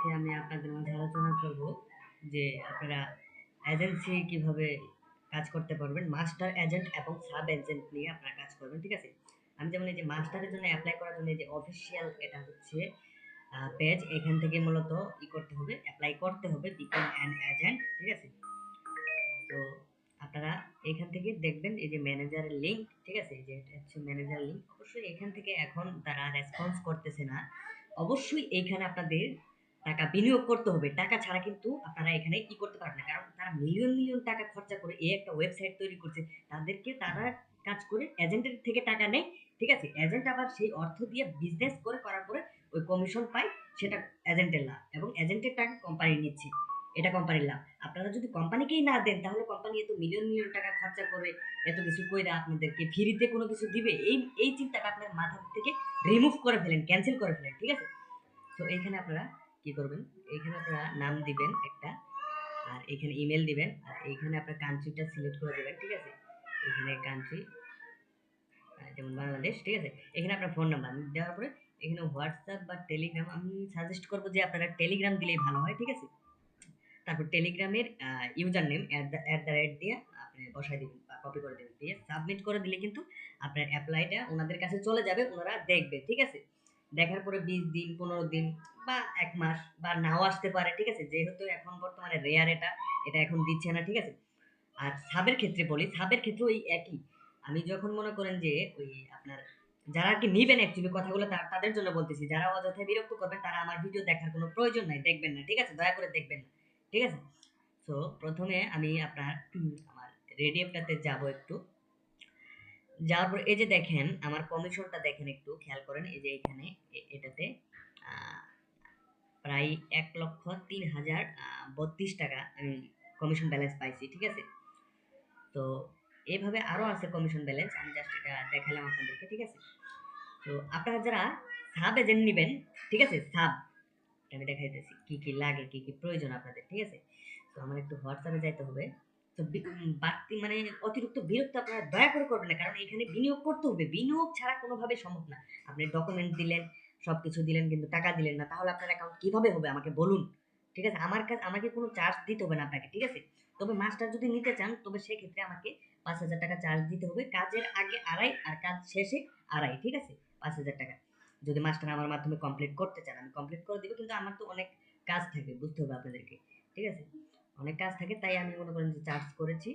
আজকে আমি আপনাদের মধ্যে আলোচনা করব যে আপনারা এজেন্সি কীভাবে কাজ করতে পারবেন মাস্টার এজেন্ট এবং সাব এজেন্ট নিয়ে আপনারা কাজ করবেন, ঠিক আছে? আমি যেমন এই যে মাস্টারের জন্য অ্যাপ্লাই করার জন্য যে অফিসিয়াল এটা হচ্ছে পেজ এখান থেকে মূলত ই করতে হবে অ্যাপ্লাই করতে হবে বিকম অ্যান এজেন্ট ঠিক আছে? তো আপনারা এখান থেকে দেখবেন এই যে ম্যানেজারের লিঙ্ক ঠিক আছে? যে হচ্ছে ম্যানেজার লিংক অবশ্যই এখান থেকে এখন তারা রেসপন্স করতেছে না। অবশ্যই এইখানে আপনাদের টাকা বিনিয়োগ করতে হবে। টাকা ছাড়া কিন্তু আপনারা এখানে কি করতে পারবেন না। কারণ তারা মিলিয়ন মিলিয়ন টাকা খরচা করে এই একটা ওয়েবসাইট তৈরি করছে। তাদেরকে তারা কাজ করে এজেন্টের থেকে টাকা নেয়। ঠিক আছে? এজেন্ট আবার সেই অর্থ দিয়ে বিজনেস করে, করার পরে ওই কমিশন পায় সেটা এজেন্টের লাভ। এবং এজেন্টের টাকা কোম্পানি নিচ্ছে। এটা কোম্পানির লাভ। আপনারা যদি কোম্পানিকেই না দেন, তাহলে কোম্পানি এত মিলিয়ন মিলিয়ন টাকা খরচা করে এত কিছু কইরা আপনাদেরকে ফ্রিতে কোনো কিছু দিবে। এই এই চিন্তাটা আপনার মাথা থেকে রিমুভ করে ফেলেন ক্যান্সেল করে ফেলেন। ঠিক আছে? তো এইখানে আপনারা কি করবেন? এইখানে আপনারা নাম দিবেন একটা, আর এখানে ইমেল দিবেন, আর এইখানে আপনার কান্ট্রিটা সিলেক্ট করে দেবেন, ঠিক আছে? এখানে কান্ট্রি যেমন বাংলাদেশ, ঠিক আছে? এখানে আপনার ফোন নাম্বার দেওয়ার পরে এখানে হোয়াটসঅ্যাপ বা টেলিগ্রাম আমি সাজেস্ট করব যে আপনারা টেলিগ্রাম দিলেই ভালো হয়, ঠিক আছে? তারপর টেলিগ্রামের user name at the rate দিয়ে আপনি বসাই দিবেন বা কপি করে দেবেন, দিয়ে সাবমিট করে দিলে কিন্তু আপনার অ্যাপ্লাইটা ওনাদের কাছে চলে যাবে, ওনারা দেখবে, ঠিক আছে? দেখার পরে বিশ দিন, পনেরো দিন বা এক মাস বা নাও আসতে পারে, ঠিক আছে? যেহেতু এখন বর্তমানে রেয়ার এটা এটা এখন দিচ্ছে না, ঠিক আছে? আর সাবের ক্ষেত্রে বলি সাবের ক্ষেত্রে ওই একই। আমি যখন মনে করেন যে ওই আপনার যারা আর কি নিবেন অ্যাকচুয়ালি কথাগুলো তাদের জন্য বলতেছি, যারা অযথায় বিরক্ত করবেন, তারা আমার ভিডিও দেখার কোনো প্রয়োজন নাই, দেখবেন না, ঠিক আছে? দয়া করে দেখবেন না, ঠিক আছে? তো প্রথমে আমি আপনার, আমার রেডিএফটাতে যাব একটু। যাওয়ার পর এই যে দেখেন, আমার কমিশনটা দেখেন একটু, খেয়াল করেন, এই যে এখানে এটাতে প্রায় এক লক্ষ তিন হাজার বত্রিশ টাকা আমি কমিশন ব্যালেন্স পাইছি, ঠিক আছে? তো এইভাবে আরও আছে কমিশন ব্যালেন্স আমি জাস্ট এটা দেখালাম আপনাদেরকে, ঠিক আছে? তো আপনারা যারা সাব এজেন্ট নেবেন, ঠিক আছে? সাব আমি দেখাইতেছি, কি কি লাগে, কি কি প্রয়োজন আপনাদের, ঠিক আছে? তো আমার একটু হোয়াটসঅ্যাপে যাইতে হবে। বাড়তি মানে অতিরিক্ত বিরক্ত আপনারা দয়া করে করবেন না। কারণ এখানে বিনিয়োগ করতে হবে। বিনিয়োগ ছাড়া কোনোভাবে সম্ভব না। আপনি ডকুমেন্ট দিলেন, সবকিছু দিলেন কিন্তু টাকা দিলেন না। তাহলে আপনার অ্যাকাউন্ট কীভাবে হবে? আমাকে বলুন। ঠিক আছে? আমার কাছে, আমাকে কোনো চার্জ দিতে হবে না আপনাকে। ঠিক আছে? তবে মাস্টার যদি নিতে চান, তবে সেক্ষেত্রে আমাকে পাঁচ হাজার টাকা চার্জ দিতে হবে। কাজের আগে আড়াই আর কাজ শেষে আড়াই। ঠিক আছে? পাঁচ হাজার টাকা। যদি মাস্টার আমার মাধ্যমে কমপ্লিট করতে চান, আমি কমপ্লিট করে দিব। কিন্তু আমার তো অনেক কাজ থাকে। বুঝতে হবে আপনাদেরকে। ঠিক আছে? অনেক কাজ থাকে, তাই আমি মনে করেন যে চার্জ করেছি।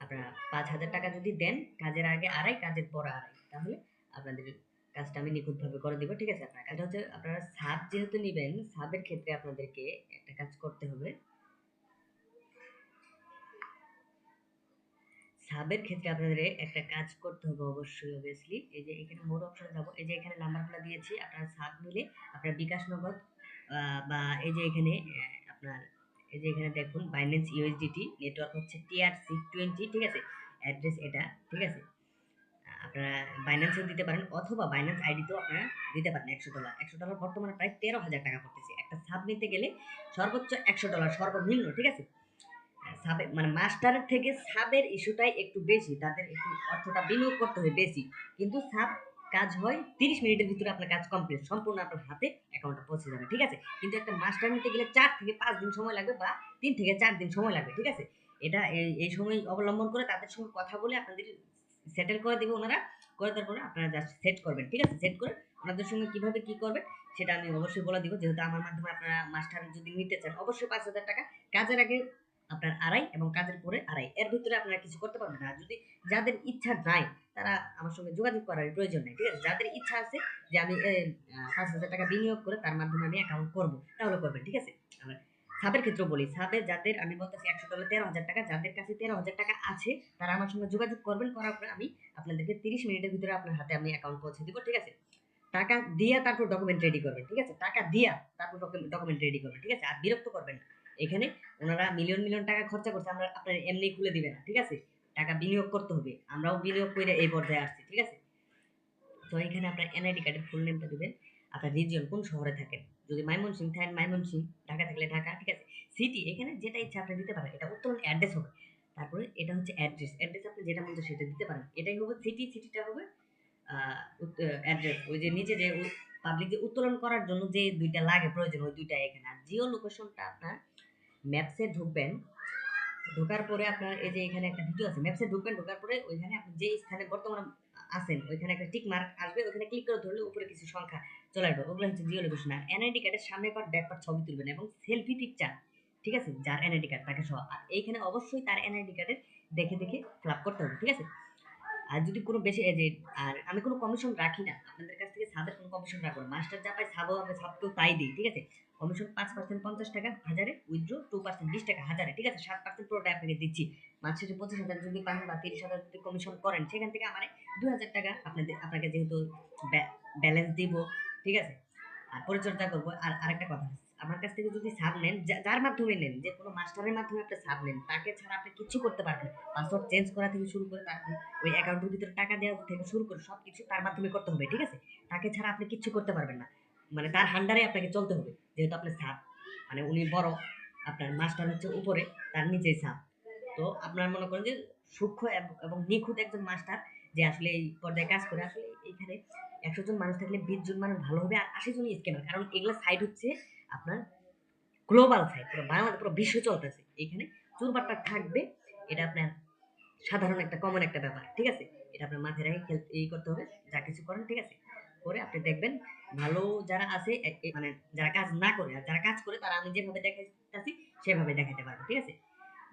আপনারা পাঁচ হাজার টাকা যদি দেন, কাজের আগে আড়াই, কাজের পর আড়াই, তাহলে আপনাদের কাজটা আমি নিখুঁতভাবে করে দিব, ঠিক আছে? আপনার কাজটা হচ্ছে, আপনারা সাব যেহেতু নেবেন, সাবের ক্ষেত্রে আপনাদেরকে একটা কাজ করতে হবে। সাবের ক্ষেত্রে আপনাদের একটা কাজ করতে হবে অবশ্যই অবভিয়াসলি এই যে এখানে মোর অপশনে যাব, এই যে এখানে নাম্বারগুলো দিয়েছি, আপনারা সাব নিলে আপনার বিকাশ নগদ বা এই যে এখানে আপনার এই যে এখানে দেখুন বাইন্যান্স ইউএসডিটি নেটওয়ার্ক হচ্ছে টিআরসি টোয়েন্টি ঠিক আছে? অ্যাড্রেস এটা, ঠিক আছে? আপনারা বাইন্যান্সেও দিতে পারেন, অথবা বাইন্যান্স আইডিতেও আপনারা দিতে পারেন একশো ডলার একশো ডলার বর্তমানে প্রায় তেরো হাজার টাকা পড়তেছে। একটা সাব নিতে গেলে সর্বোচ্চ একশো ডলার সর্বনিম্ন, ঠিক আছে? সাবে মানে মাস্টারের থেকে সাবের ইস্যুটাই একটু বেশি, তাদের একটু অর্থটা বিনিয়োগ করতে হয় বেশি। কিন্তু সাব কাজ হয় তিরিশ মিনিটের ভিতরে আপনার কাজ কমপ্লিট সম্পূর্ণ আপনার হাতে অ্যাকাউন্টটা পৌঁছে যাবে, ঠিক আছে? কিন্তু একটা মাস্টার নিতে গেলে চার থেকে পাঁচ দিন সময় লাগবে বা তিন থেকে চার দিন সময় লাগবে, ঠিক আছে? এটা এই সময় অবলম্বন করে তাদের সঙ্গে কথা বলে আপনাদের সেটেল করে দেবে ওনারা, করে তারপরে আপনারা জাস্ট সেট করবেন, ঠিক আছে? সেট করে ওনাদের সঙ্গে কীভাবে কি করবেন সেটা আমি অবশ্যই বলে দিব। যেহেতু আমার মাধ্যমে আপনারা মাস্টার যদি নিতে চান, অবশ্যই পাঁচ হাজার টাকা। কাজের আগে আপনার আড়াই এবং কাজের পরে আড়াই। এর ভিতরে আপনারা কিছু করতে পারবেন না। যদি যাদের ইচ্ছা নাই তারা আমার সঙ্গে যোগাযোগ করার প্রয়োজন নেই, ঠিক আছে? যাদের ইচ্ছা আছে যে আমি পাঁচ হাজার টাকা বিনিয়োগ করে তার মাধ্যমে আমি অ্যাকাউন্ট করব, তাহলে করবেন, ঠিক আছে? সাবের ক্ষেত্রে বলি সাবে যাদের, আমি বলতেছি একশো ডলার তেরো হাজার টাকা, যাদের কাছে তেরো হাজার টাকা আছে, তারা আমার সঙ্গে যোগাযোগ করবেন, করার পরে আমি আপনাদেরকে তিরিশ মিনিটের ভিতরে আপনার হাতে আমি অ্যাকাউন্ট পৌঁছে দিব, ঠিক আছে? টাকা দিয়া তারপর ডকুমেন্ট রেডি করবেন, ঠিক আছে? টাকা দিয়া তারপর ডকুমেন্ট রেডি করবেন, ঠিক আছে? আর বিরক্ত করবেন না। এখানে ওনারা মিলিয়ন মিলিয়ন টাকা খরচা করছে, আমরা আপনার এমনি খুলে দিবে না, ঠিক আছে? টাকা বিনিয়োগ করতে হবে, আমরাও বিনিয়োগ করে এই পর্যায়ে আসছি, ঠিক আছে? তো এখানে আপনার এনআইডি কার্ডের ফুল নেমটা দিবেন আপনার রিজিয়ন কোন শহরে থাকেন। যদি মাইমনসিং থাকেন মাইমনসিং ঢাকা থাকলে ঢাকা, ঠিক আছে? সিটি এখানে যেটা ইচ্ছা আপনি দিতে পারেন, এটা উত্তোলন অ্যাড্রেস হবে। তারপরে এটা হচ্ছে অ্যাড্রেস অ্যাড্রেস আপনি যেটা চায় সেটা দিতে পারেন। এটাই হবে সিটি সিটিটা হবে অ্যাড্রেস ওই যে নিচে যে পাবলিক যে উত্তোলন করার জন্য যে দুইটা লাগে, প্রয়োজন, ওই দুইটা এখানে। আর জিও লোকেশনটা আপনার ম্যাপসে ঢুকবেন, ঢোকার পরে আপনার এই যে এখানে একটা ভিডিও আছে, ম্যাপসে ঢুকবেন, ঢোকার পরে ওইখানে আপনি যে স্থানে বর্তমানে আছেন, ওইখানে একটা টিক মার্ক আসবে ওখানে ক্লিক করে ধরলে উপরে কিছু সংখ্যা চলে আসবে। ওগুলো হচ্ছে জিও লোকেশন আর এনআইডি কার্ডের সামনে পার ব্যাক পার ছবি তুলবেন এবং সেলফি পিকচার ঠিক আছে? যার এনআইডি কার্ড তাকে সহ, আর এইখানে অবশ্যই তার এনআইডি কার্ডের দেখে দেখে ফ্লাপ করতে হবে, ঠিক আছে? আর যদি কোনো বেশি যে, আর আমি কোনো কমিশন রাখি না, আপনাদের কাছ সাবের কোনো কমিশন রাখব না। মাস্টার যা পাই সাবও আমি সাবকেও তাই দিই, ঠিক আছে? কমিশন পাঁচ পার্সেন্ট পঞ্চাশ টাকা, হাজারে উইথড্র টু পার্সেন্ট বিশ টাকা, হাজারে, ঠিক আছে? সাত পার্সেন্ট পুরোটা আপনাকে দিচ্ছি। মাস শেষে পঁচিশ হাজার যদি পান বা তিরিশ হাজার যদি কমিশন করেন, সেখান থেকে আমার দু হাজার টাকা আপনাদের, আপনাকে যেহেতু ব্যালেন্স দিব, ঠিক আছে? আর পরিচর্যা করব। আর আরেকটা কথা, আমার কাছ থেকে যদি সাব নেন যার মাধ্যমে নেন, যে কোনো মাস্টারের মাধ্যমে আপনি সাব নেন, তাকে ছাড়া আপনি কিছু করতে পারবেন পাসওয়ার্ড চেঞ্জ করা থেকে শুরু করে তাকে ওই অ্যাকাউন্টের ভিতরে টাকা দেওয়া থেকে শুরু করে সব কিছু তার মাধ্যমে করতে হবে, ঠিক আছে? তাকে ছাড়া আপনি কিচ্ছু করতে পারবেন না। মানে তার হান্ডারে আপনাকে চলতে হবে, যেহেতু আপনি সাব মানে উনি বড়, আপনার মাস্টার হচ্ছে উপরে, তার নিচেই সাব তো আপনার মনে করেন যে সূক্ষ্ম এবং নিখুঁত একজন মাস্টার যে আসলে এই পর্যায়ে কাজ করে, আসলে এইখানে একশো জন মানুষ থাকলে বিশ জন মানুষ ভালো হবে, আর আশি জনই স্ক্যামার কারণ এগুলো সাইড হচ্ছে আপনার গ্লোবাল সাইড পুরো বাংলাদেশ পুরো বিশ্ব চলতেছে। এখানে চুরবাট্টা থাকবে, এটা আপনার সাধারণ একটা কমন একটা ব্যাপার, ঠিক আছে? এটা আপনার মাথায় রেখে এই করতে হবে, যা কিছু করেন, ঠিক আছে? দেখবেন ভালো যারা আছে মানে যারা কাজ না করে আর যারা কাজ করে তারা আমি যেভাবে দেখাইতেছি, সেভাবে দেখাতে পারব, ঠিক আছে?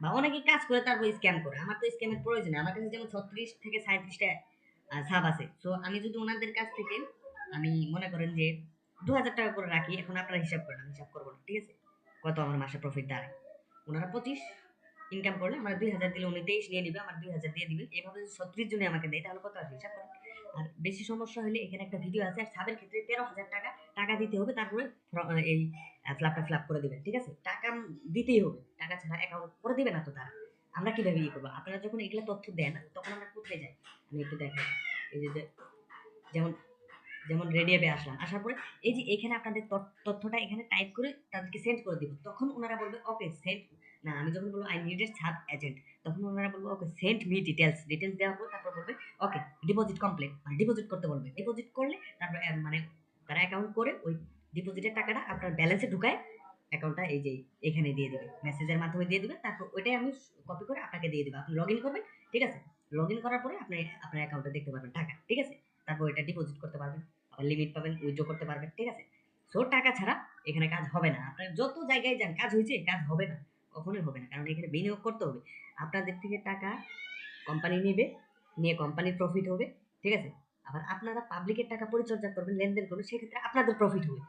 বা অনেকে কাজ করে তারপর স্ক্যাম করে। আমার তো স্ক্যামের প্রয়োজন আমার কাছে যেমন ছত্রিশ থেকে সাঁত্রিশটা সাব আছে। সো আমি যদি ওনাদের কাছ থেকে আমি মনে করেন যে দু হাজার টাকা করে রাখি, এখন আপনারা হিসাব করেন, আমি হিসাব করব না, ঠিক আছে? কত আমার মাসে প্রফিট দাঁড়ায়? ওনারা পঁচিশ ইনকাম করলে আমার দুই হাজার দিলে উনি তেইশ নিয়ে নিবে, আমার দুই হাজার দিয়ে দিবে। এভাবে যদি ছত্রিশ জনে আমাকে দেয়, তাহলে কত আসবে? হিসাব করেন আর বেশি সমস্যা হলে এখানে একটা ভিডিও আছে, আর সাবের ক্ষেত্রে তেরো হাজার টাকা টাকা দিতে হবে, তারপরে এই ফ্ল্যাপটা ফ্ল্যাপ করে দিবেন, ঠিক আছে? টাকা দিতেই হবে, টাকা ছাড়া অ্যাকাউন্ট করে দিবে না তো তারা। আমরা কীভাবে ইয়ে করব? আপনারা যখন এগুলো তথ্য দেন, তখন আমরা কোথায় যাই? আমি একটু দেখাই। এই যে যেমন যেমন রেডিওতে আসলাম, আসার পরে এই যে এখানে আপনাদের তথ্যটা এখানে টাইপ করে তাদেরকে সেন্ড করে দিব তখন ওনারা বলবে ওকে সেন্ড না, আমি যখন বলব আই নিডেড সাব এজেন্ট তখন ওনারা বলব okay send me details details দেওয়ার পর তারপর বলবে ওকে ডিপোজিট কমপ্লিট মানে ডিপোজিট করতে বলবে। ডিপোজিট করলে তারপর মানে তারা অ্যাকাউন্ট করে ওই ডিপোজিটের টাকাটা আপনার ব্যালেন্সে ঢুকায় অ্যাকাউন্টটা এই যে, এখানে দিয়ে দিবে। মেসেজের মাধ্যমে দিয়ে দিবে, তারপর ওইটাই আমি কপি করে আপনাকে দিয়ে দেবো। আপনি লগ ইন করবেন, ঠিক আছে? লগ ইন করার পরে আপনি, আপনার অ্যাকাউন্টে দেখতে পারবেন টাকা, ঠিক আছে? তারপর এটা ডিপোজিট করতে পারবেন, আবার লিমিট পাবেন উইথড্র করতে পারবেন, ঠিক আছে? সো টাকা ছাড়া এখানে কাজ হবে না। আপনার যত জায়গায় যান, কাজ হয়েছে, কাজ হবে না। কখনোই হবে না। কারণ এখানে বিনিয়োগ করতে হবে। আপনাদের থেকে টাকা কোম্পানি নেবে, নিয়ে কোম্পানির প্রফিট হবে, ঠিক আছে? আবার আপনারা পাবলিকের টাকা পরিচর্যা করবেন, লেনদেন করবেন, সেক্ষেত্রে আপনাদের প্রফিট হবে।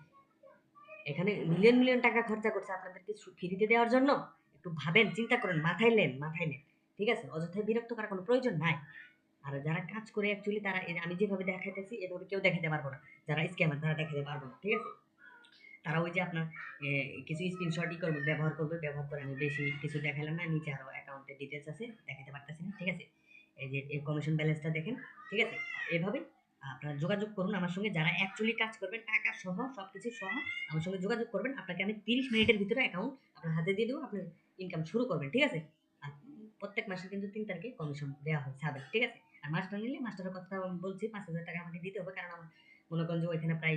এখানে মিলিয়ন মিলিয়ন টাকা খরচা করছে আপনাদেরকে ফ্রিতে দেওয়ার জন্য। একটু ভাবেন, চিন্তা করেন, মাথায় নেন মাথায় নেন, ঠিক আছে? অযথায় বিরক্ত করার কোনো প্রয়োজন নাই। আর যারা কাজ করে অ্যাকচুয়ালি তারা আমি যেভাবে দেখাইতেছি, এভাবে কেউ দেখাতে পারব না। যারা স্ক্যামার তারা দেখাতে পারব না, ঠিক আছে? তারা ওই যে আপনার কিছু স্ক্রিনশটই করবে ব্যবহার করবে, ব্যবহার করে আমি বেশি কিছু দেখালাম না, নিচে আরও অ্যাকাউন্টের ডিটেলস আছে, দেখাতে পারতেছি না, ঠিক আছে? এই যে, এই কমিশন ব্যালেন্সটা দেখেন, ঠিক আছে? এভাবে আপনারা যোগাযোগ করুন আমার সঙ্গে, যারা অ্যাকচুয়ালি কাজ করবেন টাকা সহ সব কিছু সহ আমার সঙ্গে যোগাযোগ করবেন, আপনাকে আমি তিরিশ মিনিটের ভিতরে অ্যাকাউন্ট আপনার হাতে দিয়ে দেবো আপনি ইনকাম শুরু করবেন, ঠিক আছে? আর প্রত্যেক মাসে কিন্তু তিন তারিখে কমিশন দেওয়া হয়, সাবেক, ঠিক আছে? আর মাস্টার নিলে মাস্টারের কথা বলছি, পাঁচ হাজার টাকা আমাকে দিতে হবে, কারণ আমার মনে করেন যে ওইখানে প্রায়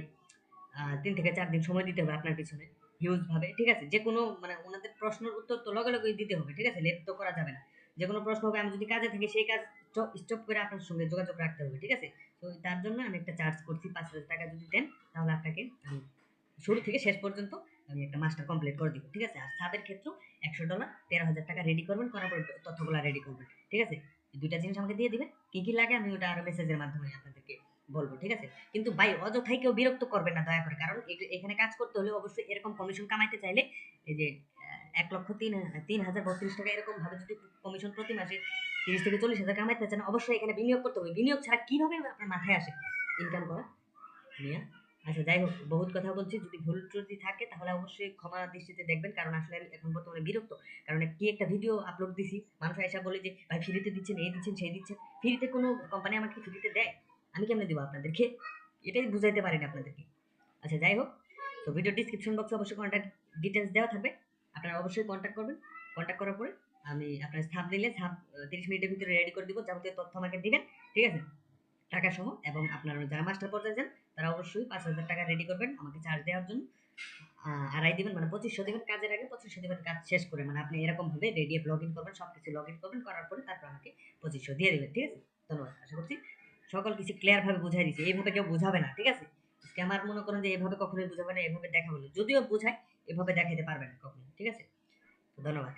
তিন থেকে চার দিন সময় দিতে হবে আপনার পিছনে হিউজ ভাবে, ঠিক আছে? যে কোনো মানে ওনাদের প্রশ্নের উত্তর তো লগে লগে দিতে হবে, ঠিক আছে? লেট তো করা যাবে না। যে কোনো প্রশ্ন হবে, আমি যদি কাজে থাকি, সেই কাজ স্টপ করে আপনার সঙ্গে যোগাযোগ রাখতে হবে, ঠিক আছে? তো তার জন্য আমি একটা চার্জ করছি, পাঁচ হাজার টাকা যদি দেন, তাহলে আপনাকে আমি শুরু থেকে শেষ পর্যন্ত আমি একটা মাস্টার কমপ্লিট করে দিব, ঠিক আছে? আর সাবের ক্ষেত্রেও একশো ডলার তেরো হাজার টাকা রেডি করবেন, করার পর তথ্যগুলো রেডি করবেন, ঠিক আছে? দুইটা জিনিস আমাকে দিয়ে দিবেন, কি কি লাগে আমি ওটা আরও মেসেজের মাধ্যমে আপনাদেরকে বলব, ঠিক আছে? কিন্তু ভাই, অযথাই কেউ বিরক্ত করবেন না, দয়া করে। কারণ এখানে কাজ করতে হলে অবশ্যই এরকম কমিশন কামাইতে চাইলে এই যে এক লক্ষ তিন তিন হাজার বত্রিশ টাকা এরকম ভাবে যদি কমিশন প্রতি মাসে তিরিশ থেকে চল্লিশ হাজার কামাইতে চান, অবশ্যই এখানে বিনিয়োগ করতে হবে। বিনিয়োগ ছাড়া কীভাবে আপনার মাথায় আসে? ইনকাম করা? নিয়ে আচ্ছা যাই হোক, বহুত কথা বলছি। যদি ভুল ত্রুটি থাকে, তাহলে অবশ্যই ক্ষমা দৃষ্টিতে দেখবেন। কারণ আসলে আমি এখন বর্তমানে বিরক্ত। কারণ কি একটা ভিডিও আপলোড দিছি, মানুষ এসে বলে যে, ভাই ফ্রিতে দিচ্ছেন, এই দিচ্ছেন, সেই দিচ্ছেন। ফ্রিতে কোনো কোম্পানি আমাকে ফ্রিতে দেয়? আমি কেমনে দেবো আপনাদেরকে? এটাই বুঝাইতে পারি না আপনাদেরকে। আচ্ছা যাই হোক। তো ভিডিও ডিসক্রিপশন বক্সে অবশ্যই কন্ট্যাক্ট ডিটেলস দেওয়া থাকবে। আপনারা অবশ্যই কন্ট্যাক্ট করবেন। কন্ট্যাক্ট করার পরে আমি আপনার ছাপ দিলে ছাপ তিরিশ মিনিটের ভিতরে রেডি করে দিব। যাবতীয় তথ্য আমাকে দিবেন, ঠিক আছে? টাকা সহ এবং আপনার যারা মাস্টার পর্যায়ে যান, তারা অবশ্যই পাঁচ হাজার টাকা রেডি করবেন আমাকে চার্জ দেওয়ার জন্য। আড়াই দিবেন মানে পঁচিশশো দিবেন কাজের আগে, পঁচিশশো দিবেন কাজ শেষ করে। মানে আপনি এরকম ভাবে রেডি লগ ইন করবেন সব কিছু লগ ইন করবেন, করার পরে তারপর আমাকে পঁচিশশো দিয়ে দিবেন, ঠিক আছে? ধন্যবাদ, আশা করছি সকল কিছু ক্লিয়ার ভাবে বুঝাই দিচ্ছি এইভাবে কেউ বুঝাবে না, ঠিক আছে? আমার মনে করেন যে এভাবে কখনোই বুঝাবে না, এভাবে দেখাবো না। যদিও বুঝায়, এভাবে দেখাতে পারবে না কখনো ঠিক আছে? ধন্যবাদ।